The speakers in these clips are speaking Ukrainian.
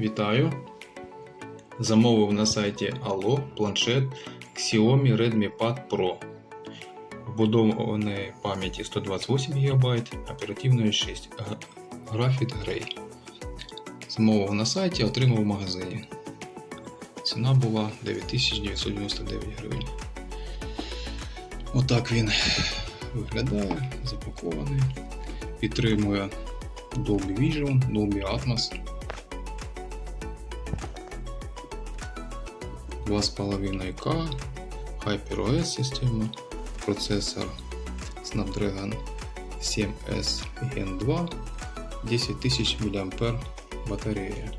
Вітаю! Замовив на сайті Allo планшет Xiaomi Redmi Pad Pro. Вбудованої пам'яті 128 ГБ, оперативної 6 Г- Graphite Grey. Замовив на сайті, отримав в магазині. Ціна була 9999 гривень. Отак він виглядає, запакований. Підтримує Dolby Vision, Dolby Atmos. 2,5К, HyperOS система, процесор Snapdragon 7S Gen 2, 10 тисяч мАh батарея.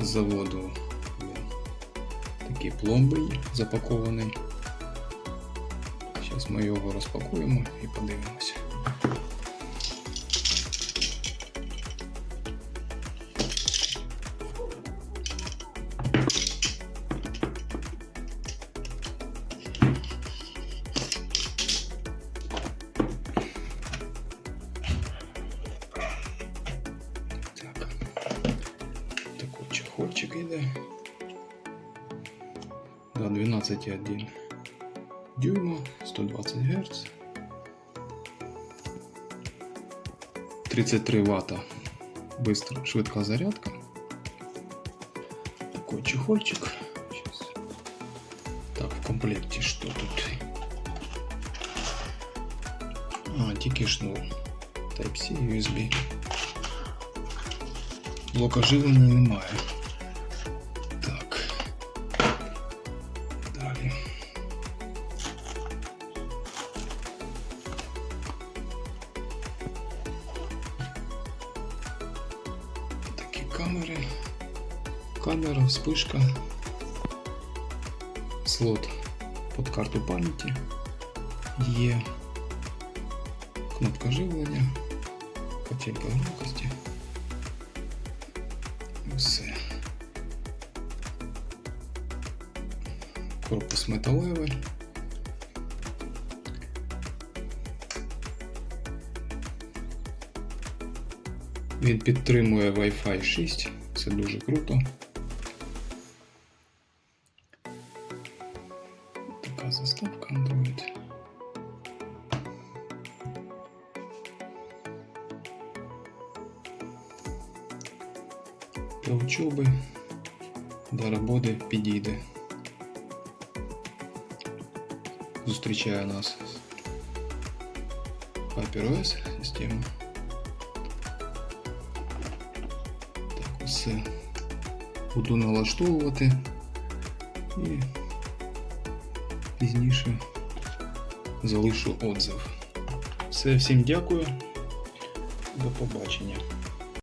З заводу такий пломбий запакований. Зараз ми його розпакуємо і подивимося. Чехольчик йде. Да, 12,1 дюйма, 120 Гц. 33 ватта быстро, швидка зарядка. Такой чехольчик. Сейчас. Так, в комплекте что тут? А, тільки шнур. Type-C, USB. Блока живлення немає. Камери. Камера, вспишка. Слот під карту пам'яті. Є кнопка живлення, качелька громкості. Все. Корпус металевий. Він підтримує Wi-Fi 6, це дуже круто. Така заставка Android. Для учоби, до роботи підійде. Зустрічає нас HyperOS система. Все буду налаштовувати і пізніше залишу отзив. Все, всім дякую. До побачення.